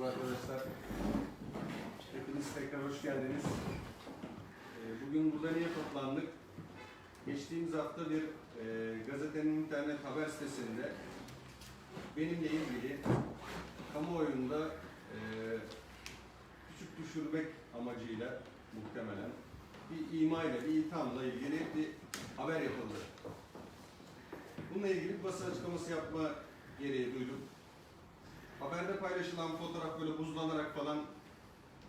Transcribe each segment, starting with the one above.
Merhaba arkadaşlar. Hepiniz tekrar hoş geldiniz. Ee, Bugün burada niye toplandık? Geçtiğimiz hafta bir e, gazetenin internet haber sitesinde benimle ilgili kamuoyunda e, küçük düşürmek amacıyla muhtemelen bir ima ile, bir ithamla ilgili bir haber yapıldı. Bununla ilgili bir basın açıklaması yapma gereği duydum. Haberde paylaşılan fotoğraf böyle buzlanarak falan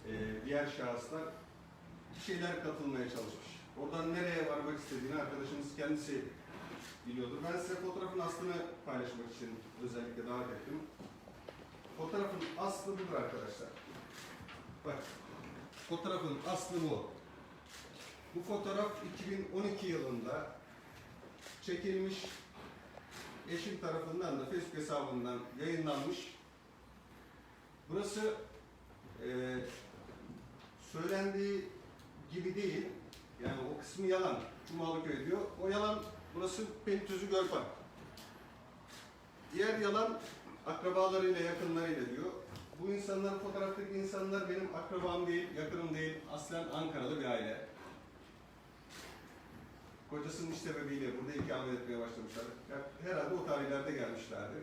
e, diğer şahıslar bir şeyler katılmaya çalışmış. Oradan nereye varmak istediğini arkadaşımız kendisi biliyordur. Ben size fotoğrafın aslını paylaşmak için özellikle davet ettim. Fotoğrafın aslı budur arkadaşlar. Bak, fotoğrafın aslı bu. Bu fotoğraf 2012 yılında çekilmiş, eşim tarafından da Facebook hesabından yayınlanmış. Burası eee söylendiği gibi değil. Yani o kısmı yalan. Cumalıköy diyor. O yalan burası Beylikdüzü Gölpark. Diğer yalan akrabalarıyla, yakınlarıyla diyor. Bu insanlar, fotoğraftaki insanlar benim akrabam değil, yakınım değil. Aslen Ankara'da bir aile. Kocasının iş sebebiyle burada ikamet etmeye başlamışlar. Herhalde o tarihlerde gelmişlerdi.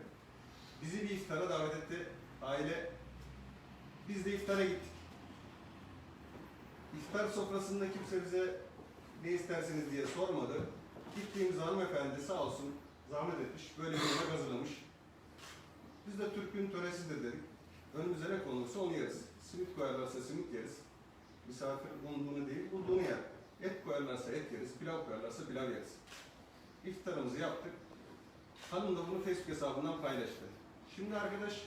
Bizi bir iftara davet etti. Aile biz de iftara gittik. İftar sofrasında kimse bize ne isterseniz diye sormadı. Gittiğimiz hanımefendi sağ olsun zahmet etmiş, böyle bir yemek hazırlamış. Biz de Türk'ün töresidir dedik. Önümüze ne konulursa onu yeriz. Simit koyarlarsa simit yeriz. Misafir umduğunu değil, bulduğunu yer. Et koyarlarsa et yeriz, pilav koyarlarsa pilav yeriz. İftarımızı yaptık. Hanım da bunu Facebook hesabından paylaştı. Şimdi arkadaş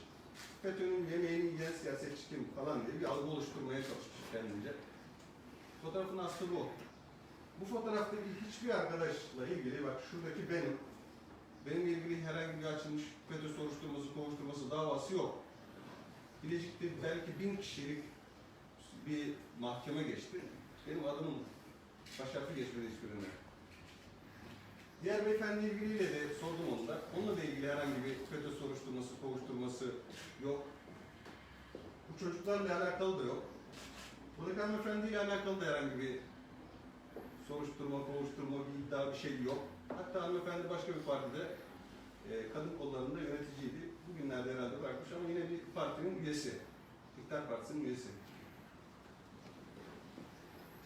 FETÖ'nün yemeğini yiyen siyasetçi kim falan diye bir algı oluşturmaya çalışmış kendince. Fotoğrafın aslı bu. Bu fotoğraftaki hiçbir arkadaşla ilgili, bak şuradaki benim, benimle ilgili herhangi bir açılmış FETÖ soruşturması, kovuşturması davası yok. Bilecik'te belki bin kişilik bir mahkeme geçti. Benim adımın baş harfi geçmedi hiçbirinde. Diğer beyefendi ilgiliyle de sordum onda. Onunla da ilgili herhangi bir FETÖ soruşturması, kovuşturması yok. Bu çocuklarla alakalı da yok. Buradaki hanımefendiyle alakalı da herhangi bir soruşturma, kovuşturma, bir iddia, bir şey yok. Hatta hanımefendi başka bir partide e, kadın kollarında yöneticiydi. Bugünlerde herhalde bırakmış ama yine bir partinin üyesi. İktidar Partisi'nin üyesi.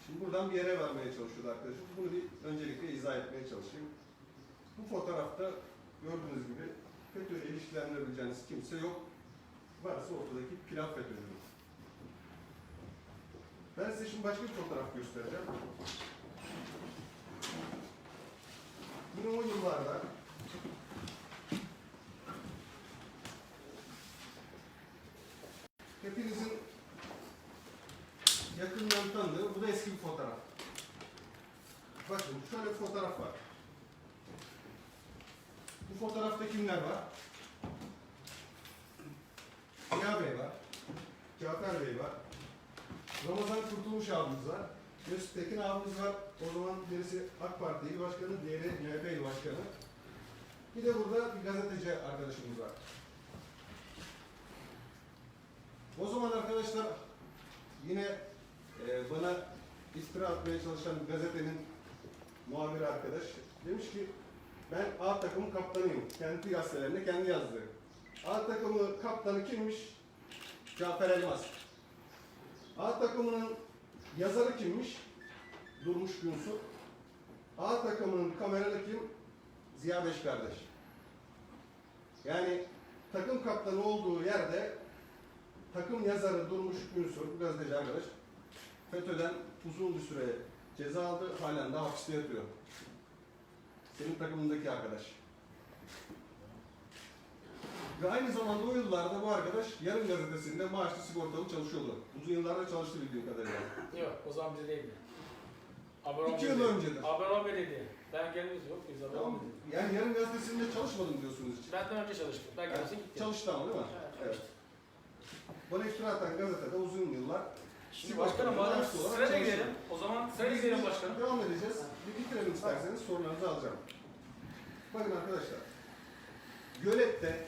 Şimdi buradan bir yere varmaya çalışıyordu arkadaşım. Bunu bir öncelikle izah etmeye çalışayım. Bu fotoğrafta gördüğünüz gibi FETÖ ile ilişkilendirebileceğiniz kimse yok. Varsa ortadaki pilav FETÖ'cüdür. Ben size şimdi başka bir fotoğraf göstereceğim. Yine o yıllarda hepinizin yakından tanıdığı, bu da eski bir fotoğraf. Bakın şöyle bir fotoğraf var. Bu fotoğrafta kimler var? Ziya Bey var. Cafer Bey var. Ramazan Kurtulmuş abimiz var. Mesut Tekin abimiz var. O zaman birisi AK Parti il başkanı, diğeri MHP il başkanı. Bir de burada bir gazeteci arkadaşımız var. O zaman arkadaşlar yine e, bana iftira atmaya çalışan gazetenin muhabiri arkadaş demiş ki ben A takımın kaptanıyım. Kendi gazetelerinde kendi yazdı. A takımı kaptanı kimmiş? Cafer Elmas. A takımının yazarı kimmiş? Durmuş Günsu. A takımının kameralı kim? Ziya Beş kardeş. Yani takım kaptanı olduğu yerde takım yazarı Durmuş Günsur, bu gazeteci arkadaş, FETÖ'den uzun bir süre ceza aldı, halen de hapiste yatıyor. Senin takımındaki arkadaş. Ve aynı zamanda o yıllarda bu arkadaş Yarın Gazetesi'nde maaşlı sigortalı çalışıyordu. Uzun yıllarda çalıştı bildiğim kadarıyla. Yok o zaman bize değildi. Haber İki yıl 11'deydi. öncedir. Haber 11'deydi. Ben kendimiz yok biz haber Tamam. 11'deydi. Yani Yarın Gazetesi'nde çalışmadım diyorsunuz hiç. Benden önce çalıştım. Ben kendisi gitti. Çalıştı ama değil mi? Evet, Evet. Bana iftira atan gazetede uzun yıllar Şimdi başkanım madem sırayla gidelim. O zaman sırayla gidelim başkanım. Devam edeceğiz. Bir bitirelim isterseniz sorularınızı alacağım. Bakın arkadaşlar. Gölet'te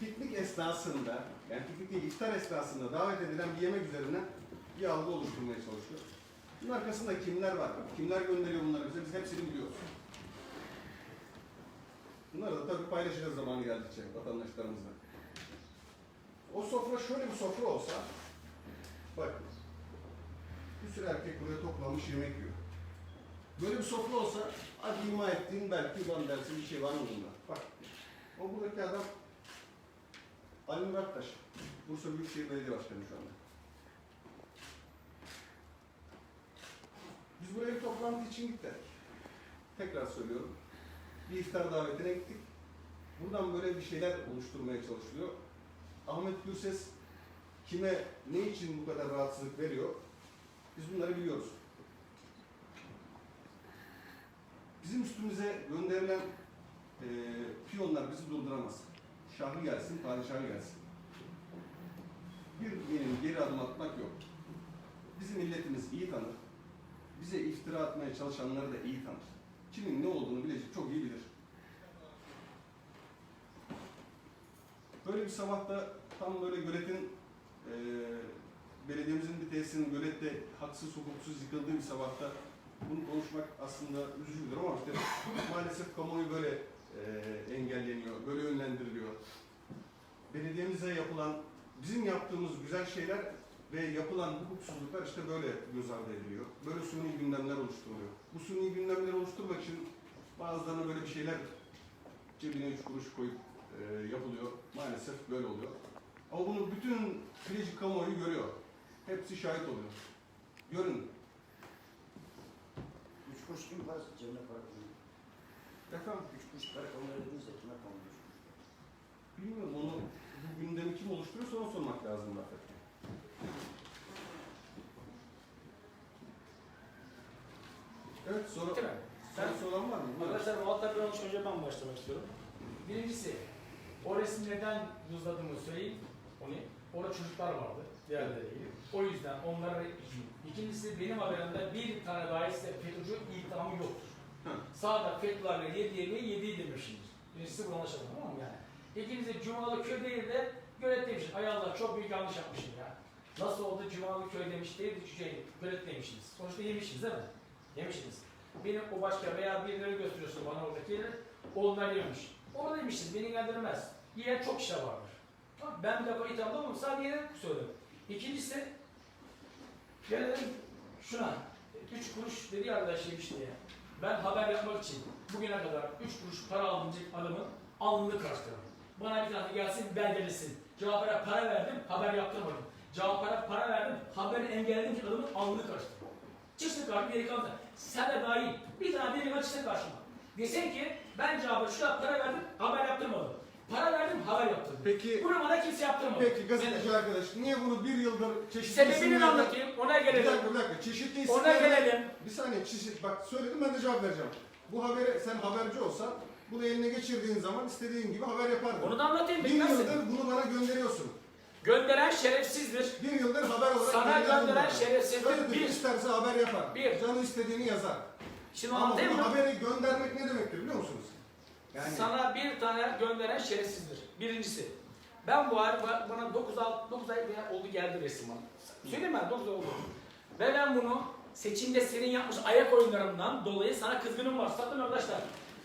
piknik esnasında Yani piknik değil, iftar esnasında davet edilen bir yemek üzerinden bir algı oluşturmaya çalışıyor. Bunun arkasında kimler var? Kimler gönderiyor bunları bize? Biz hepsini biliyoruz. Bunları da tabii paylaşacağız zamanı geldikçe vatandaşlarımızla. O sofra şöyle bir sofra olsa, bak, sürü erkek buraya toplanmış yemek yiyor. Böyle bir sofra olsa, hadi ima ettiğin belki lan dersin bir şey var mı bunda? Bak, o buradaki adam Ali Murat Taş, Bursa Büyükşehir Belediye Başkanı şu anda. Biz buraya bir toplantı için gittik. Tekrar söylüyorum. Bir iftar davetine gittik. Buradan böyle bir şeyler oluşturmaya çalışılıyor. Ahmet Gürses kime, ne için bu kadar rahatsızlık veriyor? Biz bunları biliyoruz. Bizim üstümüze gönderilen eee piyonlar bizi durduramaz. Şahı gelsin, padişahı gelsin. Bir benim geri adım atmak yok. Bizim milletimiz iyi tanır. Bize iftira atmaya çalışanları da iyi tanır. Kimin ne olduğunu bilecek, çok iyi bilir. Böyle bir sabahta tam böyle göletin eee belediyemizin bir tesisinin gölette haksız hukuksuz yıkıldığı bir sabahta bunu konuşmak aslında üzücüdür ama işte maalesef kamuoyu böyle eee engelleniyor, böyle yönlendiriliyor. Belediyemize yapılan, bizim yaptığımız güzel şeyler ve yapılan hukuksuzluklar işte böyle göz ardı ediliyor. Böyle suni gündemler oluşturuluyor. Bu suni gündemleri oluşturmak için bazılarına böyle bir şeyler cebine üç kuruş koyup eee, yapılıyor. Maalesef böyle oluyor. Ama bunu bütün Bilecik kamuoyu görüyor. Hepsi şahit oluyor. Görün. Üç kuruş kim parası cebine para koyuyor? Efendim, Üç kuruş para koyuyor dediniz de kime koyuyor? bilmiyorum onu bu gündemi kim oluşturuyorsa ona sormak lazım zaten. Evet, soru, Bitti mi? Ben, sorusu olan var mı? Buyurun. arkadaşlar muhatap olmuş önce ben başlamak istiyorum. Birincisi, o resmi neden buzladığımı söyleyeyim. Onu, orada çocuklar vardı, diğerleriyle. O yüzden onlara üzüldüm. İkincisi, benim haberimde bir tane dahi size FETÖ'cü ithamı yoktur. Sağda Fethullah'la yedi yemeği yediği demişsiniz. Birincisi bunu anlaşalım tamam mı yani? İkincisi Cumalı köy değil de gölet demişsiniz. Ay Allah çok büyük yanlış yapmışım ya. Nasıl oldu Cumalı köy demiş değil de şey, gölet demişsiniz. Sonuçta yemişsiniz değil mi? Yemişsiniz. Benim o başka veya birileri gösteriyorsun bana oradakileri. Onlar yemiş. Orada yemişsiniz. Beni ilgilendirmez. Yiyen çok kişi vardır. Ben bir defa ithamda olmam. Sadece yere söyledim. İkincisi gelelim şuna. Üç kuruş dedi arkadaş yemiş diye. Ben haber yapmak için bugüne kadar üç kuruş para alınacak adamın alnını karıştırdım. Bana bir tane gelsin belgelesin. Cevaplara para verdim, haber yaptırmadım. Cevaplara para verdim, haberi engelledim ki adamın alnını karıştırdım. Çıksın karşıma geri kaldı. Sen de dahil. Bir tane deli var çıksın karşıma. Desen ki ben cevabı şuna para verdim, haber yaptırmadım. Para verdim, haber yaptırdım. Peki, Bunu bana kimse yaptırmadı. peki gazeteci arkadaş niye bunu bir yıldır çeşitli Sebebini isimlerle- anlatayım, ona Bir gelelim. dakika, bir dakika. Çeşitli Ona isimlerle- gelelim. Bir saniye, çeşit, bak söyledim ben de cevap vereceğim. Bu habere sen haberci olsan bunu eline geçirdiğin zaman istediğin gibi haber yapardın. Onu da anlatayım. bir bilmezsin. yıldır bunu bana gönderiyorsun. Gönderen şerefsizdir. Bir yıldır haber olarak Sana gönderen bana. şerefsizdir. Hayırdır, Bir. isterse haber yapar. Bir. Canı istediğini yazar. Şimdi Ama anlatayım bu mı? haberi göndermek ne demektir biliyor musunuz? Yani Sana bir tane gönderen şerefsizdir. Birincisi. Ben bu ay ba- bana 9, al- 9 ay oldu geldi resim bana. Söyleyeyim ben 9 ay oldu. Ve ben bunu seçimde senin yapmış ayak oyunlarından dolayı sana kızgınım var. Sakın arkadaşlar.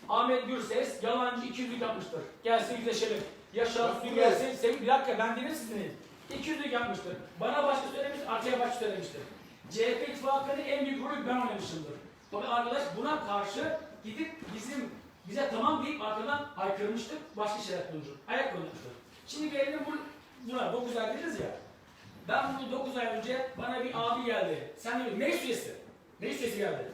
Ahmet Gürses yalancı 200'lük yapmıştır. Gelsin yüzleşelim. Yaşar Su gelsin. Sevin bir dakika ben dinlerim sizin. 200'lük yapmıştır. Bana başka söylemiş, arkaya başka söylemiştir. CHP ittifakının en büyük rolü ben oynamışımdır. Tabii arkadaş buna karşı gidip bizim bize tamam deyip arkadan aykırmıştır, başka şeyler konuşur. Ayak konuşmuştur. Şimdi gelelim bu, buna 9 ay dediniz ya. Ben bunu 9 ay önce bana bir abi geldi. Sen de meclis üyesi. Meclis üyesi geldi.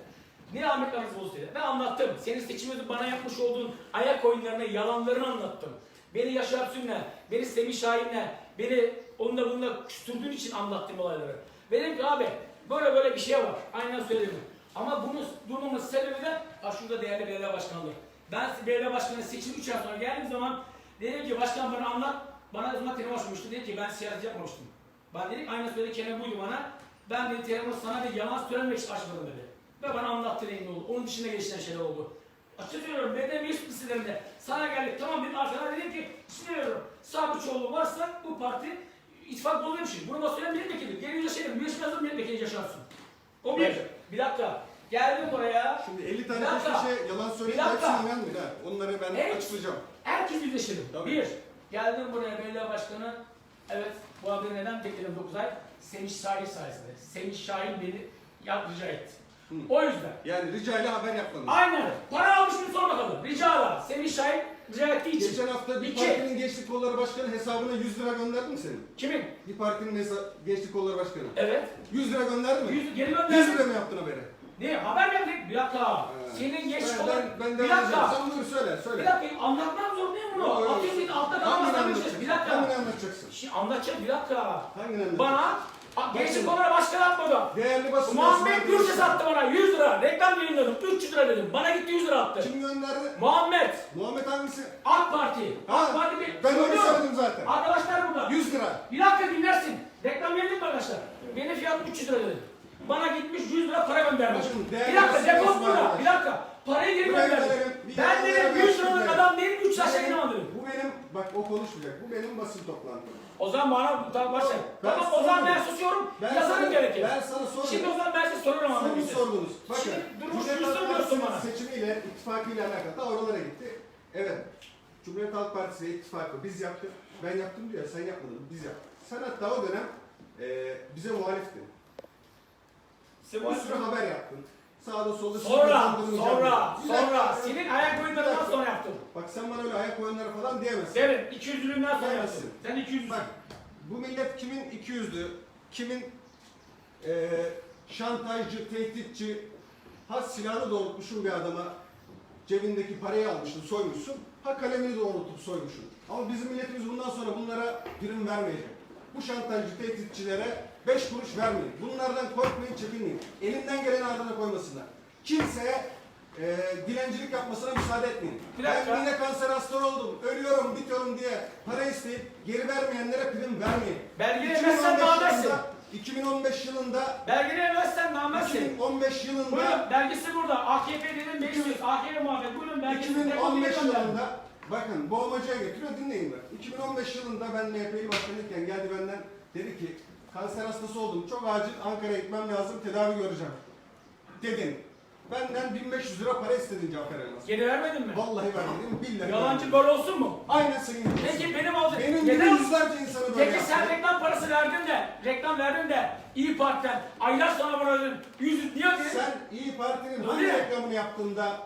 Ne Ahmet Yalnız bozdu dedi. Ben anlattım. Senin seçimde bana yapmış olduğun ayak oyunlarını, yalanlarını anlattım. Beni Yaşar Sünne, beni Semih Şahin'le, beni onunla bununla küstürdüğün için anlattım olayları. Ve Dedim ki abi böyle böyle bir şey var. Aynen söyledim. Ama bunu durmamın sebebi de ha şurada değerli belediye başkanlığı. Ben belediye başkanı seçim 3 ay sonra geldiğim zaman dedim ki başkan bana anlat. Bana o zaman telefon açmıştı. Dedi ki ben siyaset yapmamıştım. Ben dedik aynen söyledi kelime buydu bana. Ben dedi telefonu sana bir yalan söylemek için açmadım dedi. Ve bana anlattı neyin oldu. Onun dışında gelişen şeyler oldu. Açık söylüyorum belediye meclis listelerinde sana geldik tamam bir arkadaşlar dedim ki düşünüyorum Sabıçoğlu varsa bu parti ittifak oluyor bir şey. Bunu da söyleyen milletvekili. Gelince şey meclis yazın milletvekili yaşarsın. O bir. Bir dakika. Geldim buraya. Şimdi 50 tane Bir dakika. kişi yalan söyleyip Bir dakika. hepsine inanmayın ha. Onları ben Evet. açıklayacağım. Herkes yüzleşelim. Tabii. Bir. Geldim buraya belediye başkanı. Evet bu haberi neden bekledim 9 ay? Sevinç Şahin sayesinde. Sevinç Şahin beni yap rica etti. Hı. O yüzden. Yani rica ile haber yapmanız. Aynen. Para almış mı sor bakalım. Ricala. Sevinç Şahin rica ettiği için. Geçen hafta bir İki. partinin gençlik kolları başkanı hesabına 100 lira gönderdi mi senin? Kimin? Bir partinin hesa- gençlik kolları başkanı. Evet. 100 lira gönderdi mi? Yüz, geri 100 gönderdim. lira mı yaptın haberi? Ne? Haber verdik. Bir dakika. Senin geç ben, olan... ben, ben bir devam edeceğim. dakika. Sen bunu söyle, söyle. Bir dakika. Anlatmam zorundayım bunu. Atayım yok. git altta Hangini kalamazsan bir anlatacaksın? Bir dakika. Hangini anlatacaksın? Şimdi anlatacağım bir dakika. Hangini anlatacaksın? Bana a- gençlik olarak başkan atmadı. Değerli basın Muhammed mensupları- Gürses attı bana 100 lira. Reklam yayınladım. 300 lira dedim. Bana gitti 100 lira attı. Kim gönderdi? Muhammed. Muhammed hangisi? AK Parti. AK Parti bir... Ben onu Söylüyorum. söyledim zaten. Arkadaşlar burada. 100 lira. Bir dakika dinlersin. Reklam verdik mi arkadaşlar? Benim fiyatım 300 lira dedim. Bana gitmiş 100 lira para göndermiş. Bakın, Bir dakika basın burada. Bir dakika. Parayı geri Buraya bir Ben yerlere dedim bir 100 liralık adam değilim 3 aşağı benim- inemem dedim. Bu benim, bak o konuşmayacak. Bu benim basın toplantım. O zaman bana tamam başla. Ben Tamam o zaman ben sormadım. susuyorum. Ben Yazarım sana, gerekir. ben sana sordum. Şimdi o zaman ben size soruyorum Soru anlamı sordunuz. Bakın, Şimdi durmuş Cumhuriyet yüzü Halk soruyorsun Partisi'nin bana. seçimiyle, ittifakıyla alakalı da oralara gitti. Evet, Cumhuriyet Halk Partisi ittifakı biz yaptık. Ben yaptım diyor, sen yapmadın, biz yaptık. Sen hatta o dönem e, bize muhaliftin. Bir sürü haber yaptın. Sağda solda sizi Sonra, kazandırmayacağım sonra, diye. Bir dakika, sonra. bir Senin dakika. ayak Bir oyunlarından dakika. sonra yaptım. Bak sen bana öyle ayak oyunları falan diyemezsin. Derim 200'lüğünden sonra yaptım. Sen 200 Bak bu millet kimin 200'lü, kimin e, şantajcı, tehditçi, ha silahını doğrultmuşsun bir adama cebindeki parayı almışsın, soymuşsun. Ha kalemini doğrultup soymuşsun. Ama bizim milletimiz bundan sonra bunlara prim vermeyecek. Bu şantajcı, tehditçilere beş kuruş vermeyin. Bunlardan korkmayın, çekinmeyin. Elinden geleni ardına koymasınlar. Kimseye e, dilencilik yapmasına müsaade etmeyin. Ben yine kanser hasta oldum, ölüyorum, bitiyorum diye para isteyip geri vermeyenlere prim vermeyin. Belge 2015 vermezsen namersin. yılında, 2015 yılında, Belgeleri vermezsen namersin. 2015 yılında, Buyurun belgesi burada. AKP dedim meclis. AKP muhabbet. Buyurun belgesi. 2015 Defol gidin yılında, bakın boğmacaya getiriyor, dinleyin bak. 2015 yılında ben MHP'li başkanıyken geldi benden, dedi ki, kanser hastası oldum, çok acil Ankara'ya gitmem lazım, tedavi göreceğim. Dedin. Benden 1500 lira para istedin Cafer Elmas. Geri vermedin mi? Vallahi vermedim, billahi Yalancı vermedim. böyle olsun mu? Aynen senin gibi. Peki benim alacağım. Benim gibi Neden? yüzlerce insanı böyle Peki sen yaptı. reklam parası verdin de, reklam verdin de İyi Parti'den aylar sonra bana ödedin. Yüz niye ödedin? Sen İyi Parti'nin hangi reklamını yaptığında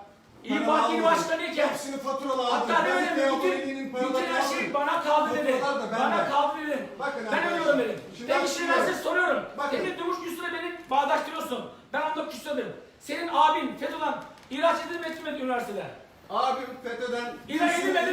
İyi Parti başkanıyken Hepsini faturalı aldın. Hatta Ben demedim de bütün, bütün her şey bana kaldı dedi. Faturalar Bana kaldı dedi. Bakın Ben dedim. şimdi Peki şimdi ben size soruyorum. Bakın. Senin durmuş üstüne beni bağdaştırıyorsun. Ben onda küstürdüm. Senin abin FETÖ'den ihraç edilmedi mi üniversiteden? Abim FETÖ'den... İhraç edilmedi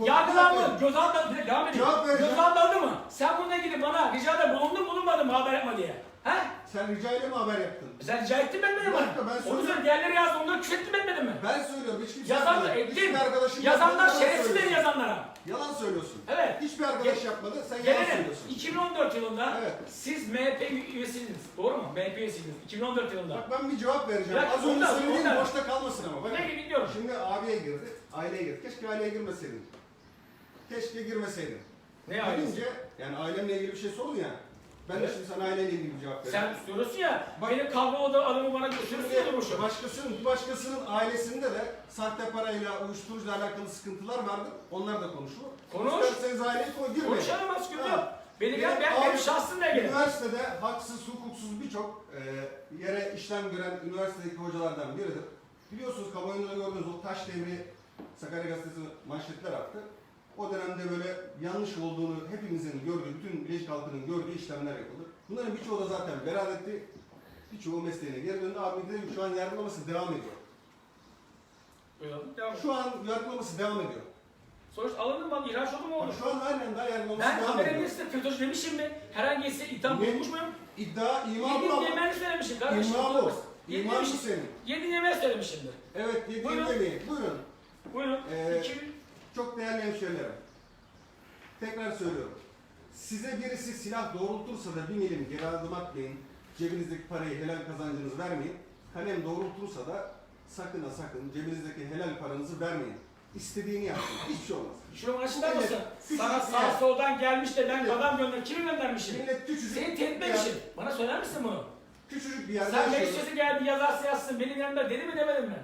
Yargılandı, gözaltı. Devam edin. Gözaltı mı? Sen bununla ilgili bana ricada bulundun bulunmadın mı haber yapma diye. He? Sen rica ile mi haber yaptın? Sen rica ettin mi? Bir dakika, ben Onu söylüyorum. söyle diğerleri yazdı onları küfrettin mi etmedin mi? Ben söylüyorum. Hiç kimse Yazanlar yapmadı. Hiçbir arkadaşım Yazanlar yapmadı, yalan şerefsiz yazanlara. Yalan söylüyorsun. Evet. Hiçbir arkadaş Ge- yapmadı. Sen yalan Gelelim. söylüyorsun. 2014 yılında Evet. siz MHP üyesiydiniz. Doğru mu? MHP üyesiydiniz. 2014 yılında. Bak ben bir cevap vereceğim. Ya, Az önce ondan, ondan. boşta kalmasın ama. Bakın. Peki biliyorum. Şimdi abiye girdi, aileye girdi. Keşke aileye girmeseydin. Keşke girmeseydin. Ne ailesi? Gidince, yani ailemle ilgili bir şey sorun ya. Ben Evet. de şimdi sana aileyle ilgili bir cevap vereyim. Sen diyorsun ya, Bak- benim kavga oda adamı bana götürürsün ya. Şimdi başkasının, başkasının ailesinde de sahte parayla, uyuşturucuyla alakalı sıkıntılar vardı. Onlar da konuşulur. Konuş. İsterseniz aileyi koy, girmeyin. Az sıkıntı Ha. yok. Benim, ben, ben, Abi, benim şahsımla ilgili. Üniversitede haksız, hukuksuz birçok e, yere işlem gören üniversitedeki hocalardan biridir. Biliyorsunuz kamuoyunda da gördüğünüz o taş devri Sakarya Gazetesi manşetler attı. O dönemde böyle yanlış olduğunu hepimizin gördüğü, bütün Bileşik halkının gördüğü işlemler yapıldı. Bunların birçoğu da zaten beraat etti. Birçoğu mesleğine geri döndü. Abi de şu an yargılaması devam ediyor. Devam. Şu an yargılaması devam ediyor. Sonuç alındı mı? İhraç oldu mu şu an halen daha yargılaması Ben devam haber ediyor. FETÖ'cü demişim mi? Herhangi birisi itham Ne? bulunmuş muyum? İddia ima bu Yediğim ama yemeğini söylemişim kardeşim. ima bu. Yediğim İma bu şey- senin. Yediğim yemeği söylemişimdir. Evet yediğin Buyurun. Buyurun. Buyurun. Ee, 2000 Çok değerli hemşehrilerim. Tekrar söylüyorum. Size birisi silah doğrultursa da bin elim geri adım atmayın. Cebinizdeki parayı helal kazancınızı vermeyin. Kalem doğrultursa da sakın ha sakın cebinizdeki helal paranızı vermeyin. İstediğini yapın. Hiçbir şey olmaz. Şunun başında Evet, mısın? küçük Sana bir sağ yer. soldan gelmiş de ben Evet. adam gönderdim. Kimi göndermişim? Millet küçücük Seni bir tehdit yer- etmişim. Bana söyler misin bunu? Küçücük bir yerde Sen yaşıyoruz. meclisi geldi yazarsa yazsın benim yanımda dedi mi demedin mi?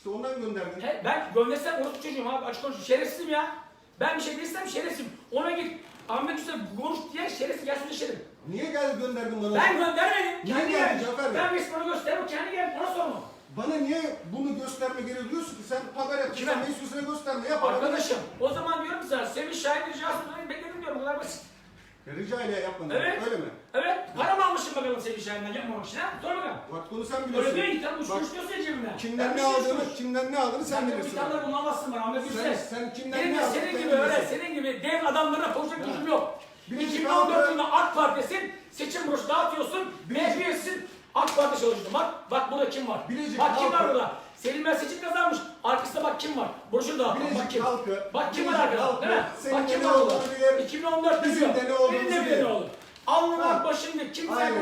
İşte ondan gönderdim. He, ben göndersem orospu çocuğum abi açık konuş. Şerefsizim ya. Ben bir şey değilsem şerefsizim. Ona git Ahmet Hüseyin konuş diye şerefsiz gelsin işerim. Niye gel gönderdin bana? Ben göndermedim. Niye Kendi geldin geldi. Cafer Bey? Ben resmini gösterdim kendi geldi. Ona sorma. Bana niye bunu gösterme gereği duyuyorsun ki? Sen haber Kime? yapıyorsan meclisine gösterme. Yap Arkadaşım o zaman diyorum ki sana Semih Şahin ricası dolayı bekledim diyorum. Bu kadar basit. Rica ile yapma. Evet. Öyle mi? Evet. Para mı almışsın bakalım Semih Şahin'den yapmamak için ha? Sor bakalım. Bak bunu sen Öyle biliyorsun. değil. Sen uç uç diyorsun ya cebimden. Kimden ne şey aldığını, kimden ne aldığını sen Sen bilirsin. bir tane bulamazsın bana Ahmet Sen, Hüseyin. sen kimden Benim ne de aldığını senin sen gibi öyle, senin gibi dev adamlara konuşacak gücüm yok. Birinci 2014 kaldı. yılında AK Parti'sin, seçim broşu dağıtıyorsun, MHP'sin, AK Parti çalışıyorsun. Bak, bak burada kim var? Bilecik bak kim var burada? Selim Ben seçim kazanmış. Arkasında bak kim var? Broşür dağıtıyor. Bak Bilecik kim? halkı, Bak kim var arkada? Değil mi? senin Bak kim var olduğunu bilir, 2014 bizim de ne olduğumuzu Benim de ne olur? Alnına bak şimdi kimse.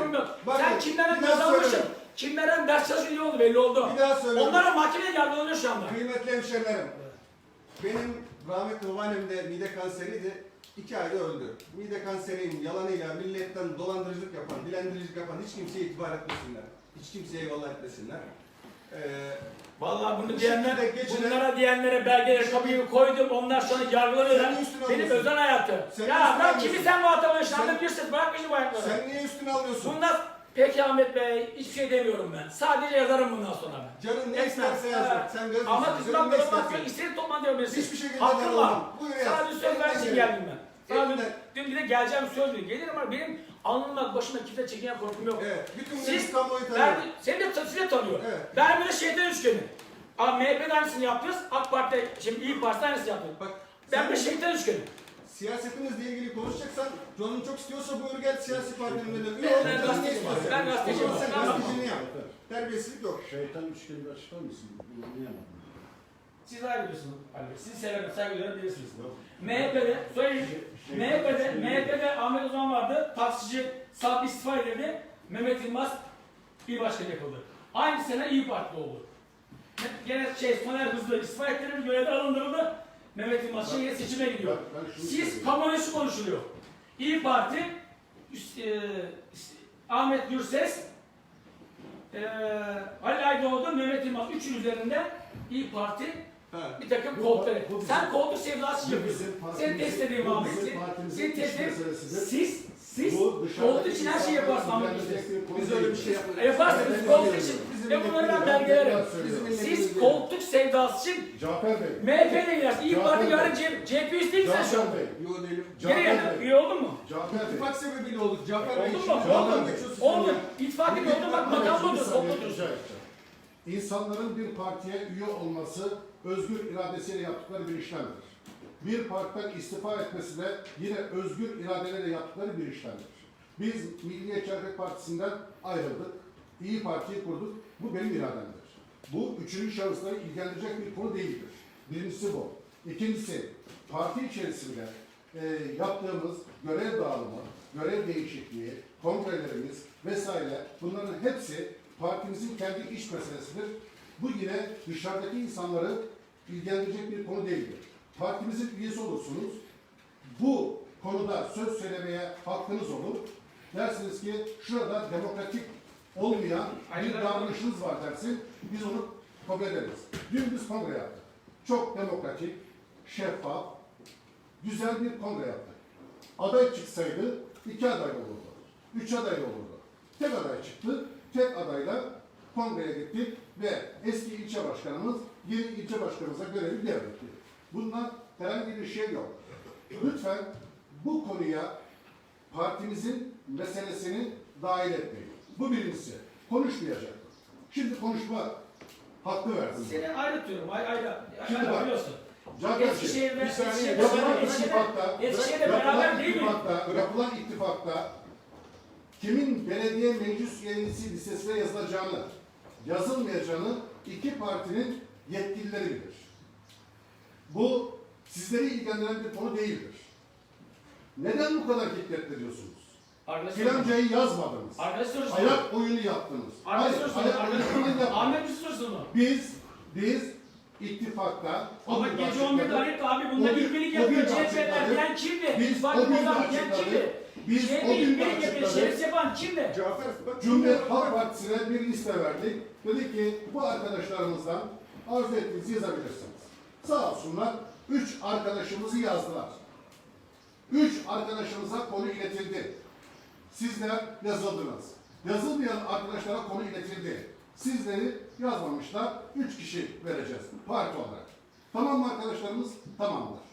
Bakın, Sen kimlerden kazanmışsın? Kimlerden ders çalışıyor oldu belli oldu. Bir daha söylüyorum. Onlara mahkemeye yargılanıyor şu anda. Kıymetli hemşerilerim, benim rahmetli babaannem de mide kanseriydi. İki ayda öldü. Mide kanserinin yalanıyla milletten dolandırıcılık yapan, bilendiricilik yapan hiç kimseye itibar etmesinler. Hiç kimseye eyvallah etmesinler. Ee, Vallahi bunu Bu diyenler, bunlara diyenlere belgeleri kapıyı koydum, onlar sonra yargılanıyorlar. Sen üstüne Benim alıyorsun. özel hayatım. Sen ya bırak kimi sen muhatap anlatıyorsun, bırak beni bu ayakları. sen niye üstüne alıyorsun? Bundan, peki Ahmet Bey, hiçbir şey demiyorum ben. Sadece yazarım bundan sonra ben. Canın ne isterse yaz. Evet. Sen gazetecisin. Ama kızdan böyle bakıyor, istediğin toplantı yapabilirsin. Hiçbir şekilde Hakkım ben var. Sadece söz versin geldim ben. Sadece Elinden. dün bir de geleceğim söz veriyor. Gelirim ama benim alnımla başıma kimse çekinen korkum yok. Evet. Bütün Siz, kamuoyu ben, tanıyor. seni de, sizi de tanıyorum. Evet. Ben bir de şeytan üçgeni. Abi MHP'de aynısını yapıyoruz. AK Parti, şimdi İYİ Parti'de aynısını yapıyoruz. Bak Ben bir şeytan üçgeni. siyasetinizle ilgili konuşacaksan canın çok istiyorsa buyur gel siyasi partilerine de üye Ben- ol. ben gazeteciyim. Ben gazeteciyim. Sen Ben gazeteciliğini yap. Terbiyesizlik yok. Şeytan üçgeni açıklar mısın? Bunu anlayamadım. Siz ayrı biliyorsunuz. Ali Bey. Sizi severim, saygı duyarım bilirsiniz. MHP'de, söyleyeyim. MHP'de, MHP'de Ahmet Uzman vardı. Taksici Sarp istifa edildi. Mehmet Yılmaz il başkanı yapıldı. Aynı sene İyi Parti oldu. Gene şey Soner Hızlı istifa ettirildi, görevden alındırıldı. Mehmet Yılmaz şimdi seçime gidiyor. Ben- ben şunu Siz söyleyeyim. kamuoyu şu konuşuluyor. İyi Parti, üst- e, Ahmet Gürses, e, Ali Aydoğdu, Mehmet Yılmaz üçün üzerinde İyi Parti Ha. bir takım bizim- Sen koltuk sevdası yapıyorsun. partimizin- test edeyim partimizin seni test edeyim. Siz, siz koltuk için her şeyi yaparsın Ahmet insanların Gürses. ilgilendirecek bir konu Biz öyle bir şey yapmayız. E, yaparsınız milletimiz- için. bizim Ve bunları ben belgelerim. Siz koltuk sevdası için Cafer Bey. MHP'yle gidersin. İyi Parti yarın. CHP üstü sen şu an. Cafer Bey. Yo değilim. Geri. Üye oldun mu? Cafer Bey. İttifak sebebiyle olduk. Cafer Bey. Oldun mu? Oldun. Oldun. sen ya. İttifakın oldu bak makamda edeceğim. İnsanların bir partiye üye olması özgür iradesiyle yaptıkları bir işlemdir. Bir partiden istifa etmesi de yine özgür iradeleriyle yaptıkları bir işlemdir. Biz Milliyetçi Hareket Partisi'nden ayrıldık. İyi Parti'yi kurduk. Bu benim irademdir. Bu üçüncü şahısları ilgilendirecek bir konu değildir. Birincisi bu. İkincisi, parti içerisinde e, yaptığımız görev dağılımı, görev değişikliği, kongrelerimiz vesaire bunların hepsi partimizin kendi iş meselesidir. Bu yine dışarıdaki insanları ilgilendirecek bir konu değildir. Partimizin üyesi olursunuz. Bu konuda söz söylemeye hakkınız olur. Dersiniz ki şurada demokratik olmayan bir davranışınız var dersin. Biz onu kabul ederiz. Dün biz kongre yaptık. Çok demokratik, şeffaf, güzel bir kongre yaptık. Aday çıksaydı iki aday olurdu. Üç aday olurdu. Tek aday çıktı. Tek adayla kongreye gittik ve eski ilçe başkanımız yeni ilçe başkanımıza görevi devretti. Bundan herhangi bir şey yok. Lütfen bu konuya partimizin meselesini dahil etmeyin. Bu birincisi. Konuşmayacak. Şimdi konuşma hakkı verdim. Seni ayrı tutuyorum. Ayrı ayrı. Şimdi bak. biliyorsun. Eskişehir'de, bir saniye, Yapılan ittifakta, Eskişehir'de beraber değil mi? ittifakta, yapılan ittifakta kimin belediye meclis üyesi listesine yazılacağını, yazılmayacağını iki partinin yetkilileri bilir. Bu sizleri ilgilendiren bir konu değildir. Neden bu kadar hikmetleniyorsunuz? Arkadaşlar, Filancayı yazmadınız. arkadaş sorusu. Ayak oyunu yaptınız. Arkadaş sorusu. Ahmet bir sorusu mu? Biz Biz ittifakta o Ama gece açıkladık. 11'de arayıp abi o gün yapıyor. CHP'ler diyen kimdi? Biz Bak o zaman diyen kimdi? Biz CHP o gün de yapıyor. açıkladık. Şerif yapan kimdi? Cafer bak Cumhuriyet Halk Partisi'ne bir liste verdik. Dedik ki bu arkadaşlarımızdan arzu ettiğinizi yazabilirsiniz. Sağ olsunlar. Üç arkadaşımızı yazdılar. Üç arkadaşımıza konu iletildi. Sizler yazıldınız. Yazılmayan arkadaşlara konu iletildi. Sizleri yazmamışlar. Üç kişi vereceğiz parti olarak. Tamam mı arkadaşlarımız? Tamamdır.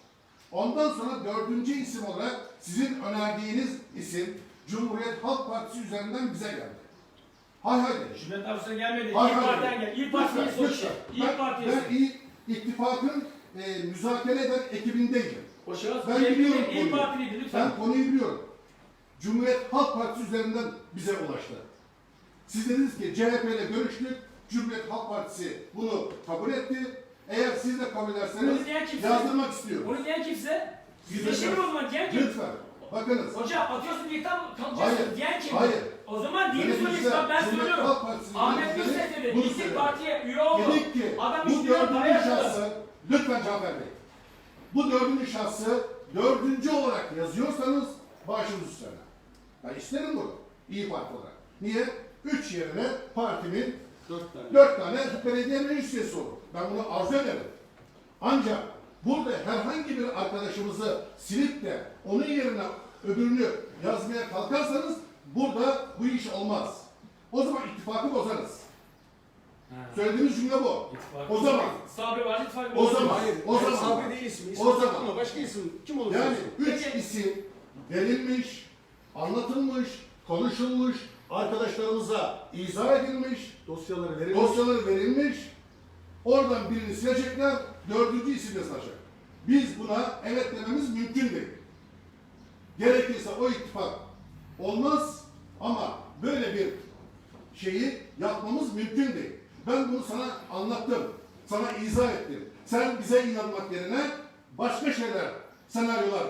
Ondan sonra dördüncü isim olarak sizin önerdiğiniz isim Cumhuriyet Halk Partisi üzerinden bize geldi. Hay hay dedi. Cumhuriyet Halk Partisi'ne gelmedi. İyi Hay hay Parti'den geldi. İyi Parti'yi sonuçta. İyi Parti'yi Ben iyi ittifakın e, müzakere eden ekibindeydim. O şahıs Ben CHP'nin biliyorum İyi konuyu. Partiliydi lütfen. Ben konuyu biliyorum. Cumhuriyet Halk Partisi üzerinden bize ulaştı. Siz dediniz ki CHP ile görüştük. Cumhuriyet Halk Partisi bunu kabul etti. Eğer siz de kabul ederseniz Bunu diyen kimse? yazdırmak istiyorum. Onu diyen kimse? Yüzleşelim o zaman diyen kim? Lütfen. Bakınız. Hocam atıyorsun diye tam kalacaksın Hayır, diyen kim? hayır. O zaman değil mi Yöneticiler, söyleyeceksin? Bak Ben Cumhuriyet söylüyorum. Halk Partisi'nin Ahmet yöneticileri Gülses dedi. bunu Gitti söyledi. partiye üye oldu. Dedik ki Adam bu para dördüncü şahsı, lütfen Cafer Bey, bu dördüncü şahsı dördüncü olarak yazıyorsanız başınız üstüne. Ben isterim bunu, İyi Parti olarak. Niye? Üç yerine partimin Dört tane. dört tane belediye meclis üyesi olur. Ben bunu arzu ederim. Ancak burada herhangi bir arkadaşımızı silip de onun yerine öbürünü yazmaya kalkarsanız burada bu iş olmaz. O zaman ittifakı bozarız. Söylediğimiz cümle bu. O zaman Sabri var ittifak O zaman- Hayır, O zaman- Sabri değil ismi. İsmi o zaman- ama başka isim kim olursa yani olsun. üç Peki. isim verilmiş, anlatılmış, konuşulmuş, arkadaşlarımıza izah edilmiş, Dosyaları verilmiş. dosyaları verilmiş, oradan birini silecekler, dördüncü isim yazacak. Biz buna evet dememiz mümkün değil. Gerekirse o ittifak olmaz ama böyle bir şeyi yapmamız mümkün değil. Ben bunu sana anlattım, sana izah ettim. Sen bize inanmak yerine başka şeyler, senaryolar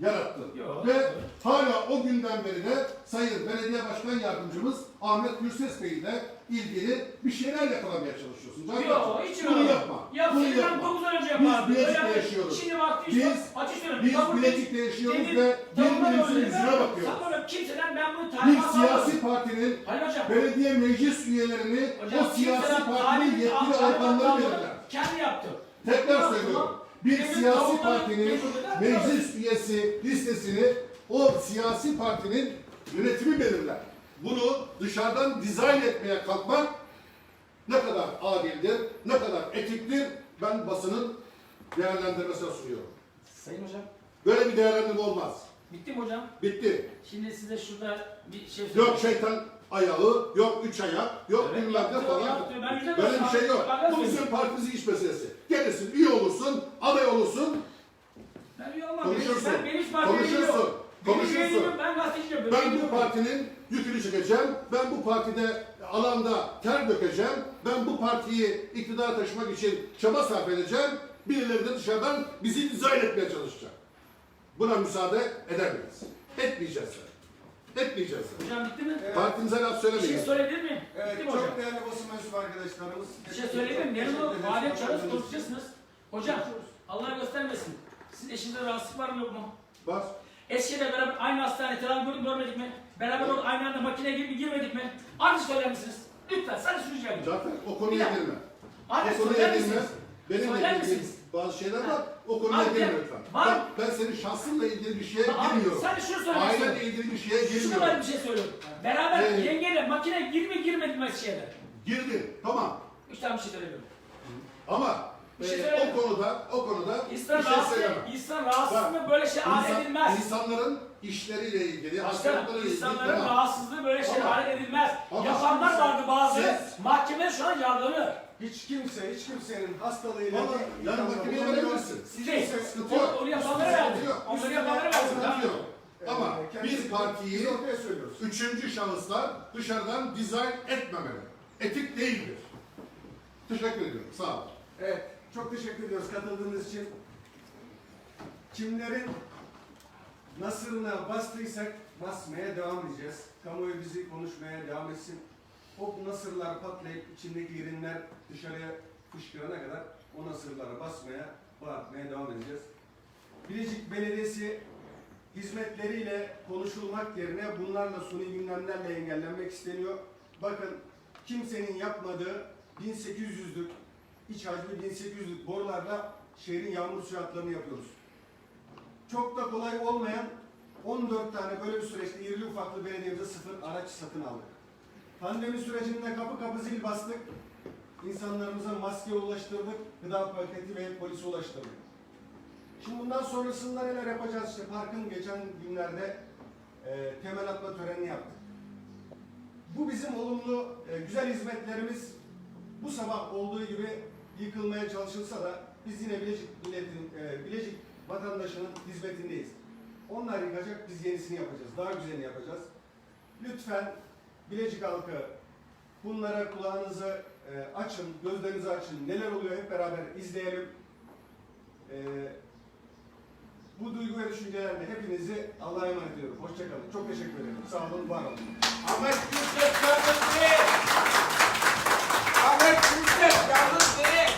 yarattın. Yok. Ve hala o günden beri de Sayın Belediye Başkan Yardımcımız Ahmet Gürses Bey ile ilgili bir şeyler yakalamaya çalışıyorsun. Cafer, Yok hiç bunu öyle. yapma. Ya bunu yapma. 9 ay önce Biz. Bilecik'te Öyle- yaşıyoruz. Şimdi vakti Biz- açık söylüyorum. Biz Kabul Bilecik'te yaşıyoruz Demir- ve Tamam, birbirimizin öyle. yüzüne bakıyoruz. Sanmıyorum kimseden ben bunu Bir talimat siyasi partinin Hayır hocam. belediye meclis üyelerini Hocam o siyasi kimseden partinin talimat yetkili almadım, organları almadım. verirler. Kendi yaptı. Tekrar söylüyorum. Bir siyasi partinin meclis üyesi listesini o siyasi partinin yönetimi belirler. Bunu dışarıdan dizayn etmeye kalkmak ne kadar adildir, ne kadar etiktir ben basının değerlendirmesine sunuyorum. Sayın hocam. Böyle bir değerlendirme olmaz. Bitti mi hocam? Bitti. Şimdi size şurada bir şey Yok şeytan ayağı, yok üç ayak, yok Evet, bilmem ne falan. yaptı. Ben Böyle bir şey yok. Bu bizim partimizin iş meselesi. Gelirsin, üye olursun, aday olursun, Ben üye olmam. konuşursun. Ben, benim hiç üyeliğim Konuşursun. yok. Benim Konuşursun. üyeliğim yok. Ben gazeteciyim. Ben bu partinin yükünü çekeceğim. Ben bu partide alanda ter dökeceğim. Ben bu partiyi iktidara taşımak için çaba sarf edeceğim. Birileri de dışarıdan bizi dizayn etmeye çalışacak. Buna müsaade edemeyiz. Etmeyeceğiz. Etmeyeceğiz. Hocam bitti mi? Evet. Partimize laf Bir şey söylemeyin. söyleyebilir miyim? Evet, bitti mi hocam? çok değerli basın mensubu arkadaşlarımız. Bir şey söyleyeyim mi? Yarın o Teşekkür ederiz. adet çağırırız konuşacaksınız. Hocam Allah göstermesin. Sizin eşinizde rahatsızlık var mı yok mu? Var. Eskişehir'le beraber aynı hastane tedavi gördük görmedik mi? Beraber orada aynı anda makineye girip girmedik mi? Artık söyler misiniz? Lütfen sadece ediyorum. Cafer o konuya Bir girme. Artık o konuya söyler girme. misiniz? Benimle Söyler ilgili misiniz? bazı şeyler var. O konuya Abi, girme lütfen. var. Bak, ben senin şahsınla ilgili bir şeye Abi, girmiyorum. sadece şunu söylemek Ailenle ilgili bir şeye girmiyorum. ben bir şey söylüyorum. Beraber Evet. yengeyle makineye girme girmedik mi Eskişehir'de? Girdin. Tamam. Üç tane bir şey söylemiyorum. Ama Bir şey e, o konuda o konuda İnsan bir şey rahatsız, söylemem. insan rahatsız mı böyle şey İnsan- edilmez. İnsanların işleriyle ilgili, hastalıklarıyla ilgili insanların tamam. rahatsızlığı böyle şey alet edilmez. ama Yapanlar vardı bazı. siz- Mahkeme şu an yargılanıyor. Hiç kimse, hiç kimsenin hastalığıyla Valla, ilgili yani iddialı mahkemeye bulunmuyor. verebilirsin. Hiç Şey, kimse- Sıkıntı yok. Onu yapanlara Sıkıntı verdi. yok. Onları yapanlara verdi. Sıkıntı yok. Ama Ee, kendisi- partiyi Biz ortaya söylüyoruz. üçüncü şahıslar dışarıdan dizayn etmemeli. Etik değildir. Teşekkür ediyorum. Sağ ol. Evet, çok teşekkür ediyoruz katıldığınız için. Kimlerin nasırına bastıysak basmaya devam edeceğiz. Kamuoyu bizi konuşmaya devam etsin. O nasırlar patlayıp içindeki irinler dışarıya fışkırana kadar o nasırlara basmaya, bağırtmaya devam edeceğiz. Bilecik Belediyesi hizmetleriyle konuşulmak yerine bunlarla suni gündemlerle engellenmek isteniyor. Bakın kimsenin yapmadığı 1800'lük iç hacmi 1800'lük borularla şehrin yağmur suyu yapıyoruz. Çok da kolay olmayan 14 tane böyle bir süreçte irili ufaklı belediyemize sıfır araç satın aldık. Pandemi sürecinde kapı kapı zil bastık. İnsanlarımıza maske ulaştırdık, gıda paketi ve polisi ulaştırdık. Şimdi bundan sonrasında neler yapacağız? İşte parkın geçen günlerde e, temel atma törenini yaptık. Bu bizim olumlu, e, güzel hizmetlerimiz bu sabah olduğu gibi yıkılmaya çalışılsa da biz yine Bilecik milletin, e, Bilecik vatandaşının hizmetindeyiz. Onlar yıkacak, biz yenisini yapacağız. Daha güzelini yapacağız. Lütfen Bilecik halkı bunlara kulağınızı e, açın, gözlerinizi açın. Neler oluyor hep beraber izleyelim. E, bu duygu ve düşüncelerle hepinizi Allah'a emanet ediyorum. Hoşçakalın. Çok teşekkür ederim. Sağ olun, var olun. Ahmet Kürtet Yardımcı! Ahmet Kürtet Yardımcı!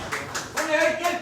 Bunu herkes